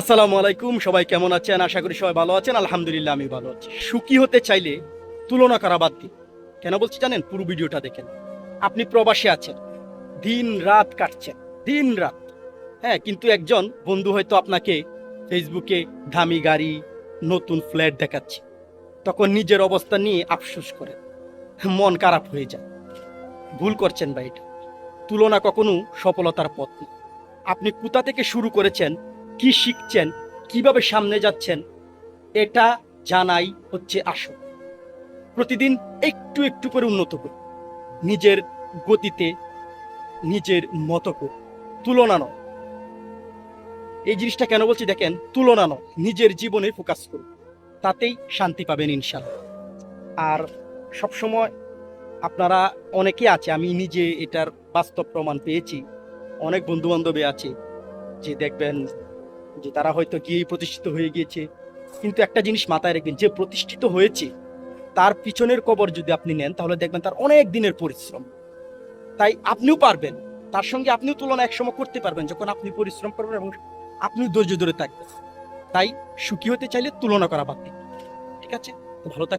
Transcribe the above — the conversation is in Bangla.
আসসালামু আলাইকুম, সবাই কেমন আছেন? আশা করি সবাই ভালো আছেন। আলহামদুলিল্লাহ আমি ভালো আছি। সুখী হতে চাইলে তুলনা করা বাদ দিন। কেন বলছি জানেন? পুরো ভিডিওটা দেখেন। আপনি প্রবাসে আছেন। দিন রাত কাটছেন দিন রাত। হ্যাঁ কিন্তু একজন বন্ধু হয়তো আপনাকে ফেসবুকে দামি গাড়ি, নতুন ফ্ল্যাট দেখাচ্ছে। তখন নিজের অবস্থা নিয়ে আফসোস করেন। মন খারাপ হয়ে যায়। ভুল করছেন ভাই এটা তুলনা কখনো সফলতার পথ আপনি কোথা থেকে শুরু করেছেন কি শিখছেন, কীভাবে সামনে যাচ্ছেন, এটা জানাই হচ্ছে আসল। প্রতিদিন একটু একটু করে উন্নত করুন নিজের গতিতে, নিজের মতো করে। তুলনা নয়। এই জিনিসটা কেন বলছি দেখেন, তুলনা নয়। নিজের জীবনে ফোকাস করুন। তাতেই শান্তি পাবেন ইনশাল্লাহ। আর সবসময় আপনারা অনেকে আছে, আমি নিজে এটার বাস্তব প্রমাণ পেয়েছি। অনেক বন্ধু বান্ধবী আছে, যে দেখবেন যে তারা হয়তো গিয়েই প্রতিষ্ঠিত হয়ে গিয়েছে। কিন্তু একটা জিনিস মাথায় রাখবেন, যে প্রতিষ্ঠিত হয়েছে, তার পিছনের কবর যদি আপনি নেন, তাহলে দেখবেন তার অনেক দিনের পরিশ্রম। তাই আপনিও পারবেন, তার সঙ্গে আপনিও তুলনা একসময় করতে পারবেন, যখন আপনি পরিশ্রম করবেন এবং আপনিও ধৈর্য ধরে থাকবেন। তাই সুখী হতে চাইলে তুলনা করা বাদ ঠিক আছে? ভালো থাক